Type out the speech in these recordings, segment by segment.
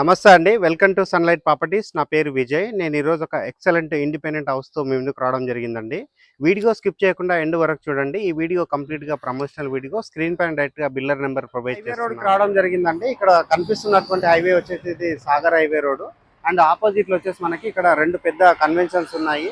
నమస్తే అండి. Welcome to Sunlight Properties. నా పేరు విజయ్. నేను ఈరోజు ఒక ఎక్సలెంట్ ఇండిపెండెంట్ హౌస్తో మీ ముందుకు రావడం జరిగిందండి. వీడియో స్కిప్ చేయకుండా ఎండ్ వరకు చూడండి. ఈ వీడియో కంప్లీట్గా ప్రమోషనల్ వీడియో స్క్రీన్ పైన డైరెక్ట్గా బిల్లర్ నెంబర్ ప్రొవైడ్ రోడ్కి రావడం జరిగిందండి. ఇక్కడ కనిపిస్తున్నటువంటి హైవే వచ్చేసి ఇది సాగర్ హైవే రోడ్ అండ్ ఆపోజిట్లో వచ్చేసి మనకి ఇక్కడ రెండు పెద్ద కన్వెన్షన్స్ ఉన్నాయి.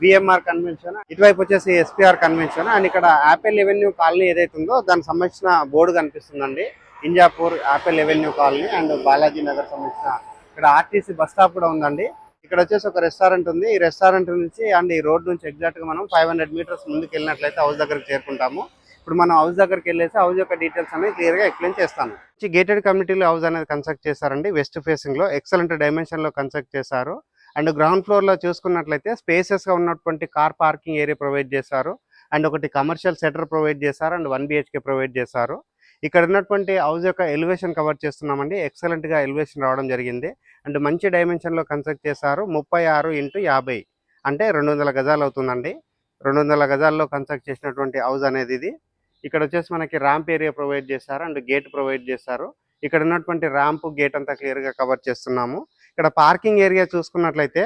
బిఎంఆర్ కన్వెన్షన్ ఇటువైపు వచ్చేసి ఎస్పీఆర్ కన్వెన్షన్ అండ్ ఇక్కడ యాపిల్ ఎవెన్యూ కాలనీ ఏదైతే ఉందో దానికి సంబంధించిన బోర్డు కనిపిస్తుందండి. Injapur Apple Avenue colony and Balaji Nagar సంబంధించిన ఇక్కడ ఆర్టీసీ బస్ స్టాప్ కూడా ఉందండి. ఇక్కడ వచ్చేసి ఒక రెస్టారెంట్ ఉంది. ఈ రెస్టారెంట్ నుంచి అండ్ ఈ రోడ్ నుంచి ఎగ్జాక్ట్గా మనం ఫైవ్ హండ్రెడ్ మీటర్స్ ముందుకు వెళ్ళినట్లయితే హౌస్ దగ్గరకు చేరుకుంటాము. ఇప్పుడు మనం హౌస్ దగ్గరికి వెళ్ళేసి హౌస్ యొక్క డీటెయిల్స్ అనేది క్లియర్గా ఎక్స్ప్లెయిన్ చేస్తాను. గేటెడ్ కమ్యూనిటీలో హౌస్ అనేది కన్స్ట్రక్ట్ చేశారండి. వెస్ట్ ఫేసింగ్లో ఎక్సలెంట్ డైమెన్షన్లో కన్స్ట్రక్ట్ చేశారు. అండ్ గ్రౌండ్ ఫ్లోర్లో చూసుకున్నట్లయితే స్పేసెస్గా ఉన్నటువంటి కార్ పార్కింగ్ ఏరియా ప్రొవైడ్ చేశారు. అండ్ ఒకటి కమర్షియల్ సెటర్ ప్రొవైడ్ చేశారు. అండ్ వన్ బిహెచ్కే ప్రొవైడ్ చేశారు. ఇక్కడ ఉన్నటువంటి హౌస్ యొక్క ఎలివేషన్ కవర్ చేస్తున్నామండి. ఎక్సలెంట్గా ఎలివేషన్ రావడం జరిగింది. అండ్ మంచి డైమెన్షన్లో కన్స్ట్రక్ట్ చేశారు. ముప్పై ఆరు ఇంటూ యాభై. అంటే రెండు వందల గజాలు అవుతుందండి. రెండు వందల గజాల్లో కన్స్ట్రక్ట్ చేసినటువంటి హౌస్ అనేది ఇది. ఇక్కడ వచ్చేసి మనకి ర్యాంప్ ఏరియా ప్రొవైడ్ చేశారు. అండ్ గేట్ ప్రొవైడ్ చేశారు. ఇక్కడ ఉన్నటువంటి ర్యాంప్ గేట్ అంతా క్లియర్గా కవర్ చేస్తున్నాము. ఇక్కడ పార్కింగ్ ఏరియా చూసుకున్నట్లయితే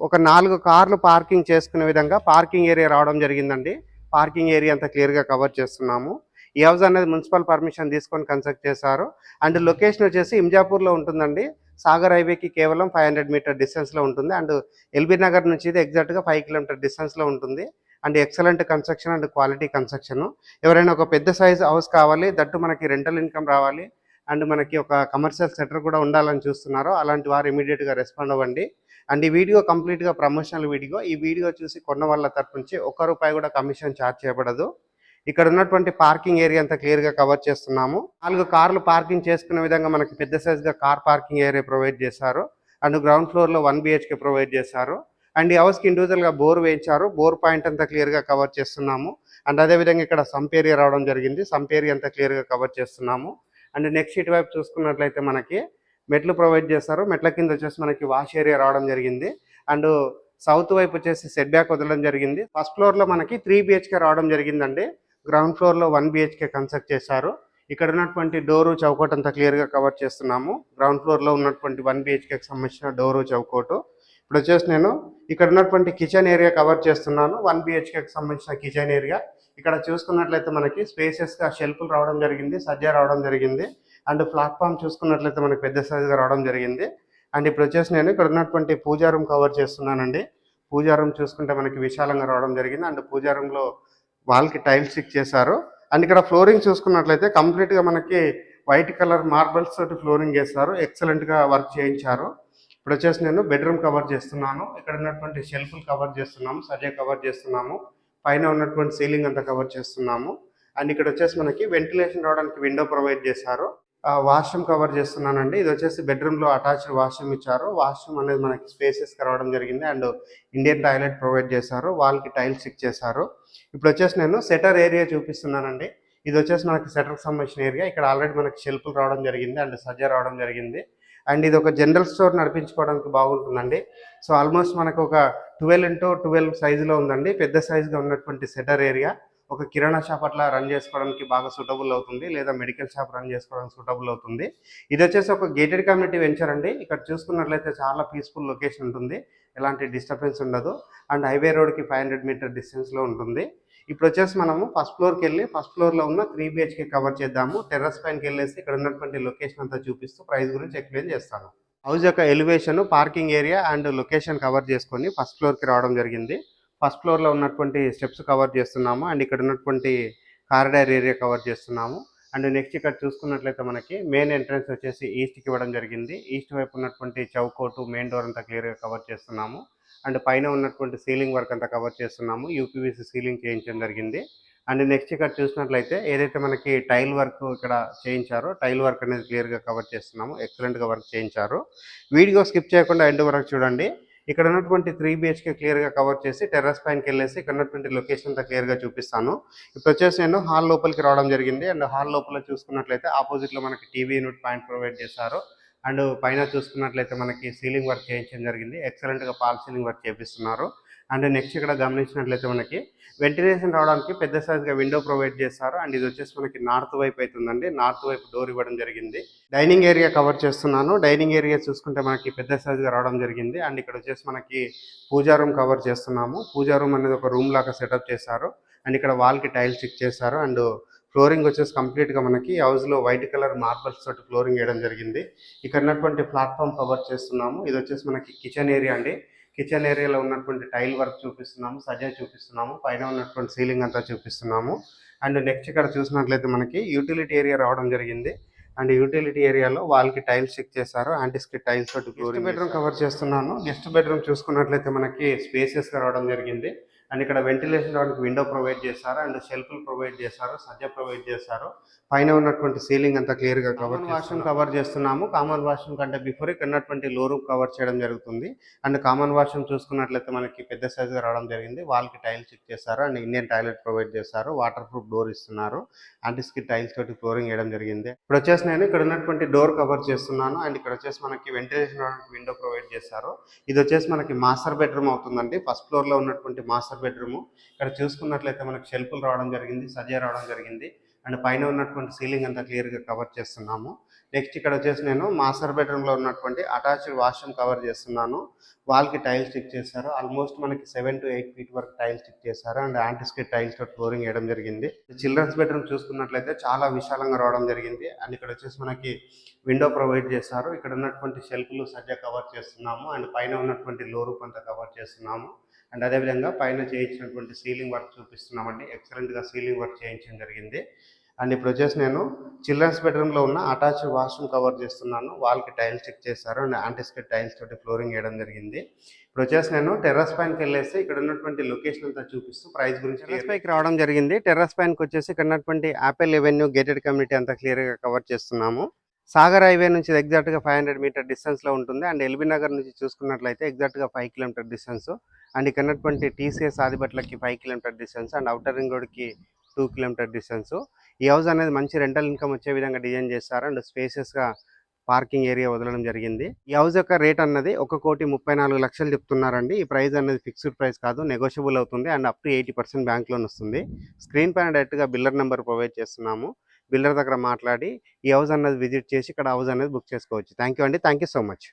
ఒక నాలుగు కార్లు పార్కింగ్ చేసుకునే విధంగా పార్కింగ్ ఏరియా రావడం జరిగిందండి. పార్కింగ్ ఏరియా అంతా క్లియర్గా కవర్ చేస్తున్నాము. ఈ హౌస్ అనేది మున్సిపల్ పర్మిషన్ తీసుకొని కన్స్ట్రక్ట్ చేశారు. అండ్ లొకేషన్ వచ్చేసి ఇంజాపూర్లో ఉంటుందండి. సాగర్ హైవేకి కేవలం ఫైవ్ హండ్రెడ్ మీటర్ డిస్టెన్స్లో ఉంటుంది. అండ్ ఎల్బీ నగర్ నుంచి ఇది ఎగ్జాక్ట్గా ఫైవ్ కిలోమీటర్ డిస్టెన్స్లో ఉంటుంది. And excellent construction and quality construction. ఎవరైనా ఒక పెద్ద సైజ్ హౌస్ కావాలి దట్టు మనకి రెంటల్ ఇన్కమ్ రావాలి అండ్ మనకి ఒక కమర్షియల్ సెంటర్ కూడా ఉండాలని చూస్తున్నారు అలాంటి వారు ఇమీడియట్గా రెస్పాండ్ అవ్వండి. అండ్ ఈ వీడియో కంప్లీట్గా ప్రమోషనల్ వీడియో. ఈ వీడియో చూసి కొన్న వాళ్ళ తరపు నుంచి ఒక్క రూపాయి కూడా కమిషన్ ఛార్జ్ చేయబడదు. ఇక్కడ ఉన్నటువంటి పార్కింగ్ ఏరియా అంతా క్లియర్గా కవర్ చేస్తున్నాము. నాలుగు కార్లు పార్కింగ్ చేసుకునే విధంగా మనకి పెద్ద సైజ్గా కార్ పార్కింగ్ ఏరియా ప్రొవైడ్ చేశారు. అండ్ గ్రౌండ్ ఫ్లోర్లో వన్ బిహెచ్కే ప్రొవైడ్ చేశారు. అండ్ ఈ హౌస్కి ఇండివిజువల్గా ఇండివిజువల్గా బోర్ వేయించారు. బోర్ పాయింట్ అంతా క్లియర్గా కవర్ చేస్తున్నాము. అండ్ అదే విధంగా ఇక్కడ సంప్ ఏరియా రావడం జరిగింది. సంప్ ఏరియా అంతా క్లియర్గా కవర్ చేస్తున్నాము. అండ్ నెక్స్ట్ ఇటువైపు చూసుకున్నట్లయితే మనకి మెట్లు ప్రొవైడ్ చేస్తారు మెట్ల కింద వచ్చేసి మనకి వాష్ ఏరియా రావడం జరిగింది. అండ్ సౌత్ వైపు వచ్చేసి సెట్ బ్యాక్ వదలడం జరిగింది. ఫస్ట్ ఫ్లోర్లో మనకి త్రీ బిహెచ్కే రావడం జరిగిందండి. గ్రౌండ్ ఫ్లోర్లో వన్ బిహెచ్కే కన్స్ట్రక్ట్ చేశారు. ఇక్కడ ఉన్నటువంటి డోరు చౌకోట్ అంతా క్లియర్గా కవర్ చేస్తున్నాము. గ్రౌండ్ ఫ్లోర్లో ఉన్నటువంటి వన్ బిహెచ్కే సంబంధించిన డోరు చౌకోటు. ఇప్పుడు వచ్చేసి నేను ఇక్కడ ఉన్నటువంటి కిచెన్ ఏరియా కవర్ చేస్తున్నాను. వన్ బిహెచ్కేకి సంబంధించిన కిచెన్ ఏరియా ఇక్కడ చూసుకున్నట్లయితే మనకి స్పేసెస్గా షెల్ఫ్లు రావడం జరిగింది సజ్జా రావడం జరిగింది. అండ్ ప్లాట్ఫామ్ చూసుకున్నట్లయితే మనకి పెద్ద సైజుగా రావడం జరిగింది. అండ్ ఇప్పుడు వచ్చేసి నేను ఇక్కడ ఉన్నటువంటి పూజా రూమ్ కవర్ చేస్తున్నానండి. పూజా రూమ్ చూసుకుంటే మనకి విశాలంగా రావడం జరిగింది. అండ్ పూజా వాల్కి టైల్స్ స్టిక్ చేశారు. అండ్ ఇక్కడ ఫ్లోరింగ్ చూసుకున్నట్లయితే కంప్లీట్గా మనకి వైట్ కలర్ మార్బల్స్ తోటి ఫ్లోరింగ్ చేస్తారు ఎక్సలెంట్గా వర్క్ చేయించారు. ఇప్పుడు వచ్చేసి నేను బెడ్రూమ్ కవర్ చేస్తున్నాను. ఇక్కడ ఉన్నటువంటి షెల్ఫ్లు కవర్ చేస్తున్నాము. సజే కవర్ చేస్తున్నాము. పైన ఉన్నటువంటి సీలింగ్ అంతా కవర్ చేస్తున్నాము. అండ్ ఇక్కడ వచ్చేసి మనకి వెంటిలేషన్ రావడానికి విండో ప్రొవైడ్ చేశారు. వాష్రూమ్ కవర్ చేస్తున్నానండి. ఇది వచ్చేసి బెడ్రూమ్లో అటాచ్డ్ వాష్రూమ్ ఇచ్చారు. వాష్రూమ్ అనేది మనకి స్పేసెస్ కరవడం జరిగింది అండ్ ఇండియన్ టాయిలెట్ ప్రొవైడ్ చేశారు. వాల్కి టైల్స్ స్టిక్ చేశారు. ఇప్పుడు వచ్చేసి నేను సెటర్ ఏరియా చూపిస్తున్నానండి. ఇది వచ్చేసి మనకి సెటర్కి సంబంధించిన ఏరియా. ఇక్కడ ఆల్రెడీ మనకి షెల్పులు రావడం జరిగింది అండ్ సజ్జ రావడం జరిగింది. అండ్ ఇది ఒక జనరల్ స్టోర్ నడిపించుకోవడానికి బాగుంటుందండి. సో ఆల్మోస్ట్ మనకు ఒక ట్వెల్వ్ ఇంటూ ట్వెల్వ్ సైజులో ఉందండి. పెద్ద సైజుగా ఉన్నటువంటి సెటర్ ఏరియా. ఒక కిరాణా షాప్ అట్లా రన్ చేసుకోవడానికి బాగా సూటబుల్ అవుతుంది లేదా మెడికల్ షాప్ రన్ చేసుకోవడానికి సూటబుల్ అవుతుంది. ఇది వచ్చేసి ఒక గేటెడ్ కమ్యూనిటీ వెంచర్ అండి. ఇక్కడ చూసుకున్నట్లయితే చాలా పీస్ఫుల్ లొకేషన్ ఉంటుంది. ఎలాంటి డిస్టర్బెన్స్ ఉండదు. అండ్ హైవే రోడ్కి ఫైవ్ హండ్రెడ్ మీటర్ డిస్టెన్స్లో ఉంటుంది. ఇప్పుడు వచ్చేసి మనము ఫస్ట్ ఫ్లోర్కి వెళ్ళి ఫస్ట్ ఫ్లోర్లో ఉన్న త్రీ బిహెచ్కే కవర్ చేద్దాము. టెర్రస్ పైనకి వెళ్ళేసి ఇక్కడ ఉన్నటువంటి లొకేషన్ అంతా చూపిస్తూ ప్రైస్ గురించి ఎక్స్ప్లెయిన్ చేస్తాను. హౌస్ యొక్క elevation parking area and location cover చేసుకొని ఫస్ట్ ఫ్లోర్కి రావడం జరిగింది. ఫస్ట్ ఫ్లోర్లో ఉన్నటువంటి స్టెప్స్ కవర్ చేస్తున్నాము. అండ్ ఇక్కడ ఉన్నటువంటి కారిడార్ ఏరియా కవర్ చేస్తున్నాము. అండ్ నెక్స్ట్ ఇక్కడ చూసుకున్నట్లయితే మనకి మెయిన్ ఎంట్రన్స్ వచ్చేసి ఈస్ట్కి ఇవ్వడం జరిగింది. ఈస్ట్ వైపు ఉన్నటువంటి చౌకోటు మెయిన్ డోర్ అంతా క్లియర్గా కవర్ చేస్తున్నాము. అండ్ పైన ఉన్నటువంటి సీలింగ్ వర్క్ అంతా కవర్ చేస్తున్నాము. యూపీవీసీ సీలింగ్ చేయించడం జరిగింది. అండ్ నెక్స్ట్ ఇక్కడ చూసినట్లయితే ఏదైతే మనకి టైల్ వర్క్ ఇక్కడ చేయించారో టైల్ వర్క్ అనేది క్లియర్గా కవర్ చేస్తున్నాము. ఎక్సలెంట్గా వర్క్ చేయించారు. వీడియో స్కిప్ చేయకుండా ఎండ్ వరకు చూడండి. ఇక్కడ ఉన్నటువంటి త్రీ బిహెచ్కే క్లియర్గా కవర్ చేసి టెర్రస్ పైనకి వెళ్ళేసి ఇక్కడ ఉన్నటువంటి లొకేషన్ అంతా క్లియర్గా చూపిస్తాను. ఇప్పుడు వచ్చేసి నేను హాల్ లోపలికి రావడం జరిగింది. అండ్ హాల్ లోపల చూసుకున్నట్లయితే ఆపోజిట్లో మనకి టీవీ యూనిట్ పాయింట్ ప్రొవైడ్ చేశారు. అండ్ పైన చూసుకున్నట్లయితే మనకి సీలింగ్ వర్క్ చేయించడం జరిగింది. ఎక్సలెంట్గా పాల్ సీలింగ్ వర్క్ చేపిస్తున్నారు. అండ్ నెక్స్ట్ ఇక్కడ గమనించినట్లయితే మనకి వెంటిలేషన్ రావడానికి పెద్ద సైజ్గా విండో ప్రొవైడ్ చేస్తారు. అండ్ ఇది వచ్చేసి మనకి నార్త్ వైపు అవుతుందండి నార్త్ వైపు డోర్ ఇవ్వడం జరిగింది. డైనింగ్ ఏరియా కవర్ చేస్తున్నాను. డైనింగ్ ఏరియా చూసుకుంటే మనకి పెద్ద సైజ్గా రావడం జరిగింది. అండ్ ఇక్కడ వచ్చేసి మనకి పూజా రూమ్ కవర్ చేస్తున్నాము. పూజా రూమ్ అనేది ఒక రూమ్ లాగా సెటప్ చేశారు. అండ్ ఇక్కడ వాల్కి టైల్స్ స్టిక్ చేశారు. అండ్ ఫ్లోరింగ్ వచ్చేసి కంప్లీట్గా మనకి హౌస్లో వైట్ కలర్ మార్బల్స్ తోటి ఫ్లోరింగ్ వేయడం జరిగింది. ఇక్కడ ఉన్నటువంటి ప్లాట్ఫామ్ కవర్ చేస్తున్నాము. ఇది వచ్చేసి మనకి కిచెన్ ఏరియా అండి. కిచెన్ ఏరియాలో ఉన్నటువంటి టైల్ వర్క్ చూపిస్తున్నాము సజా చూపిస్తున్నాము పైన ఉన్నటువంటి సీలింగ్ అంతా చూపిస్తున్నాము. అండ్ నెక్స్ట్ ఇక్కడ చూసినట్లయితే మనకి యూటిలిటీ ఏరియా రావడం జరిగింది. అండ్ యూటిలిటీ ఏరియాలో వాళ్ళకి టైల్స్ చెక్ చేశారు. యాంటిస్కి టైల్స్ తోటి బెడ్రూమ్ కవర్ చేస్తున్నాను. గెస్ట్ బెడ్రూమ్ చూసుకున్నట్లయితే మనకి స్పేసెస్గా రావడం జరిగింది. అండ్ ఇక్కడ వెంటిలేషన్ రావడానికి విండో ప్రొవైడ్ చేశారు. అండ్ షెల్ఫ్లు ప్రొవైడ్ చేశారు. సజ్జ ప్రొవైడ్ చేశారు. పైన ఉన్నటువంటి సీలింగ్ అంతా క్లియర్గా కవర్ వాష్రూమ్ కవర్ చేస్తున్నాము. కామన్ వాష్రూమ్ కంటే బిఫోర్ ఇక్కడ ఉన్నటువంటి లో రూమ్ కవర్ చేయడం జరుగుతుంది. అండ్ కామన్ వాష్రూమ్ చూసుకున్నట్లయితే మనకి పెద్ద సైజ్ రావడం జరిగింది. వాళ్ళకి టైల్స్ చెక్ చేశారు. అండ్ ఇండియన్ టాయిలెట్ ప్రొవైడ్ చేశారు. వాటర్ ప్రూఫ్ డోర్ ఇస్తున్నారు. యాంటిస్కి టైల్స్ తోటి ఫ్లోరింగ్ వేయడం జరిగింది. ఇప్పుడు వచ్చేసి నేను ఇక్కడ ఉన్నటువంటి డోర్ కవర్ చేస్తున్నాను. అండ్ ఇక్కడ వచ్చేసి మనకి వెంటిలేషన్ విండో ప్రొవైడ్ చేశారు. ఇది వచ్చేసి మనకి మాస్టర్ బెడ్రూమ్ అవుతుందండి. ఫస్ట్ ఫ్లోర్లో ఉన్నటువంటి మాస్టర్ బెడ్రూమ్ ఇక్కడ చూసుకున్నట్లయితే మనకి షెల్ఫ్లు రావడం జరిగింది సజ్జ రావడం జరిగింది. అండ్ పైన ఉన్నటువంటి సీలింగ్ అంతా క్లియర్గా కవర్ చేస్తున్నాము. నెక్స్ట్ ఇక్కడ వచ్చేసి నేను మాస్టర్ బెడ్రూమ్లో ఉన్నటువంటి అటాచ్డ్ వాష్రూమ్ కవర్ చేస్తున్నాను. వాళ్ళకి టైల్స్ స్టిక్ చేశారు. ఆల్మోస్ట్ మనకి సెవెన్ టు ఎయిట్ ఫీట్ వరకు టైల్స్ స్టిక్ చేశారు. అండ్ యాంటీస్కేట్ టైల్స్తో ఫ్లోరింగ్ వేయడం జరిగింది. చిల్డ్రన్స్ బెడ్రూమ్ చూసుకున్నట్లయితే చాలా విశాలంగా రావడం జరిగింది. అండ్ ఇక్కడ వచ్చేసి మనకి విండో ప్రొవైడ్ చేశారు. ఇక్కడ ఉన్నటువంటి షెల్ఫ్లు సజ్జా కవర్ చేస్తున్నాము. అండ్ పైన ఉన్నటువంటి లో రూప్ అంతా కవర్ చేస్తున్నాము. అండ్ అదేవిధంగా పైన చేయించినటువంటి సీలింగ్ వర్క్ చూపిస్తున్నామండి. ఎక్సలెంట్గా సీలింగ్ వర్క్ చేయించడం జరిగింది. అండ్ ఇప్పుడు వచ్చేసి నేను చిల్డ్రన్స్ బెడ్రూమ్లో ఉన్న అటాచ్ వాష్రూమ్ కవర్ చేస్తున్నాను. వాళ్ళకి టైల్స్ చెక్ చేశారు అండ్ యాంటిస్కెట్ టైల్స్ తోటి ఫ్లోరింగ్ వేయడం జరిగింది. ఇప్పుడు వచ్చేసి నేను టెర్రస్ పైనకి వెళ్ళేసి ఇక్కడ ఉన్నటువంటి లొకేషన్ అంతా చూపిస్తూ ప్రైస్ గురించి టెర్రస్ పైకి రావడం జరిగింది. టెర్రస్ పైనకి వచ్చేసి ఇక్కడ ఉన్నటువంటి యాపిల్ ఎవెన్యూ గేటెడ్ కమ్యూనిటీ అంతా క్లియర్గా కవర్ చేస్తున్నాము. సాగర్ హైవే నుంచి ఎగ్జాక్ట్గా ఫైవ్ హండ్రెడ్ మీటర్ డిస్టెన్స్లో ఉంటుంది. అండ్ ఎల్బీ నగర్ నుంచి చూసుకున్నట్లయితే ఎగ్జాక్ట్గా ఫైవ్ కిలోమీటర్ డిస్టెన్స్ అండ్ ఇక్కడ ఉన్నటువంటి TCS ఆదిబట్లకి five kilometre distance and outer ring రోడ్కి టూ కిలోమీటర్ డిస్టెన్స్. ఈ హౌస్ అనేది మంచి రెంటల్ ఇన్కమ్ వచ్చే విధంగా డిజైన్ చేస్తారు. అండ్ స్పేసెస్గా పార్కింగ్ ఏరియా వదలడం జరిగింది. ఈ హౌస్ యొక్క రేట్ అన్నది ఒక కోటి ముప్పై నాలుగు లక్షలు చెప్తున్నారండి. ఈ ప్రైస్ అనేది ఫిక్స్డ్ ప్రైస్ కాదు నెగోషియబుల్ అవుతుంది. And up to eighty percent bank loan వస్తుంది. స్క్రీన్ పైన డైరెక్ట్గా బిల్లర్ నెంబర్ ప్రొవైడ్ చేస్తున్నాము. బిల్డర్ దగ్గర మాట్లాడి ఈ హౌస్ అన్నది విజిట్ చేసి ఇక్కడ హౌస్ అనేది బుక్ చేసుకోవచ్చు. థ్యాంక్ యూ అండి. Thank you so much.